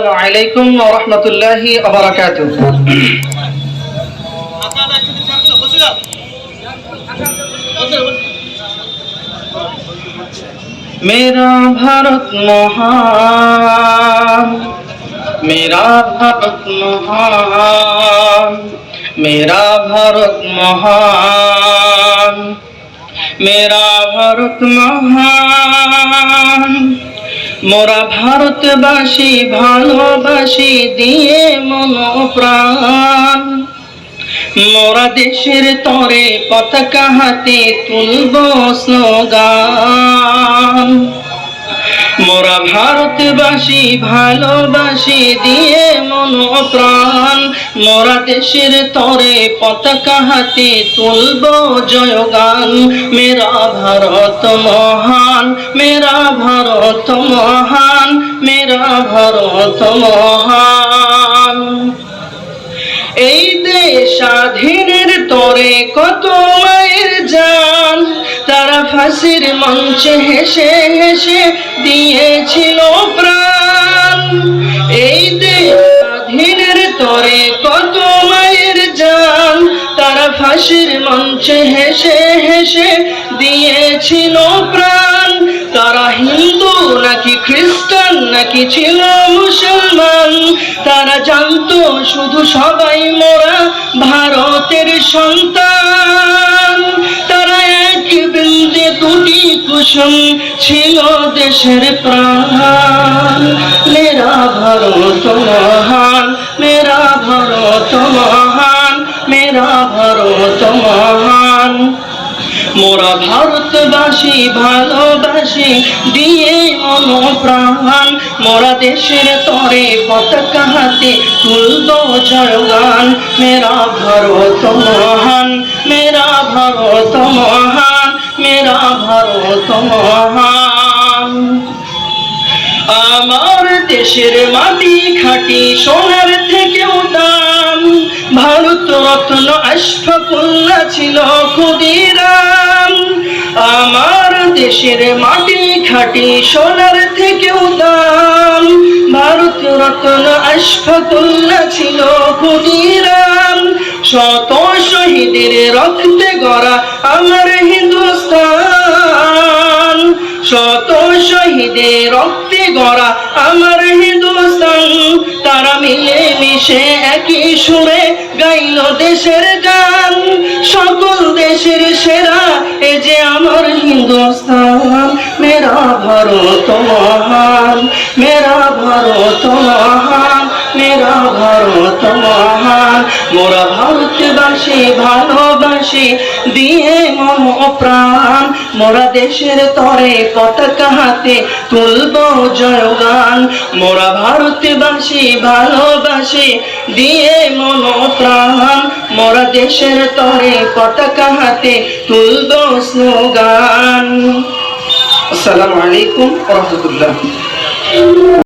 আসসালামু আলাইকুম ওয়া রাহমাতুল্লাহি ওয়া বারাকাতুহু। মেরা ভারত মহান, মেরা ভারত মহান, মেরা ভারত মহান, মেরা ভারত মহান। মোরা ভারতবাসী ভালোবাসি দিয়ে মন প্রাণ মোরা দেশের তরে পতাকা হাতে তুলব স্লোগান। মোরা ভারতবাসী ভালোবাসি, দিয়ে মন প্রাণ। মোরা দেশের তরে পতাকা হাতে তুলব জয়গান। মেরা ভারত মহান, মেরা ভারত মহান, মেরা ভারত মহান। এই দেশ স্বাধীনের তরে কত ফাঁসির মঞ্চে হেসে হেসে দিয়েছিল প্রাণ। এই স্বাধীনের তরে কত মায়ের জান, তারা ফাঁসির মঞ্চে হেসে হেসে দিয়েছিল প্রাণ। তারা হিন্দু নাকি খ্রিস্টান, নাকি ছিল মুসলমান? তারা জানতো শুধু সবাই মোরা ভারতের সন্তান। কুসুম ছিল দেশের প্রাণ। মেরা ভারত মহান, মেরা ভারত মহান, মেরা ভারত মহান। মোরা ভারতবাসী, ভালোবাসি, দিয়ে মন প্রাণ মোরা দেশের তরে পতাকা হাতে তুলব জয়গান। মেরা ভারত মহান, মেরা ভারত মহান। মেরা ভারত মহান। আমার দেশের মাটি খাটি, সোনার থেকেও দাম। ভারত রত্ন আশফাকুল্লা ছিল ক্ষুদিরাম। আমার দেশের মাটি খাটি, সোনার থেকেও দাম। রত্ন আশফাকুল্লা ছিল ক্ষুদিরাম শত শহীদের রক্তে গড়া আমার হিন্দুস্তান। শত শহীদের রক্তে গড়া আমার হিন্দুস্তান। তারা মিলে মিশে একই সুরে গাইল দেশের গান। সকল দেশের সেরা, এ যে আমার হিন্দুস্তান। মেরা ভারত ভারত মহান মেরা ভারত মহান মোরা ভারতবাসী ভালোবাসি, দিয়ে মম প্রাণ। মোরা দেশের তরে পতাকা হাতে তুলব জয়গান। মোরা ভারতবাসী ভালোবাসি, দিয়ে মন প্রাণ। মোরা দেশের তরে পতাকা হাতে তুলব স্লোগান। আসসালামু আলাইকুম রহমতুল্লাহ।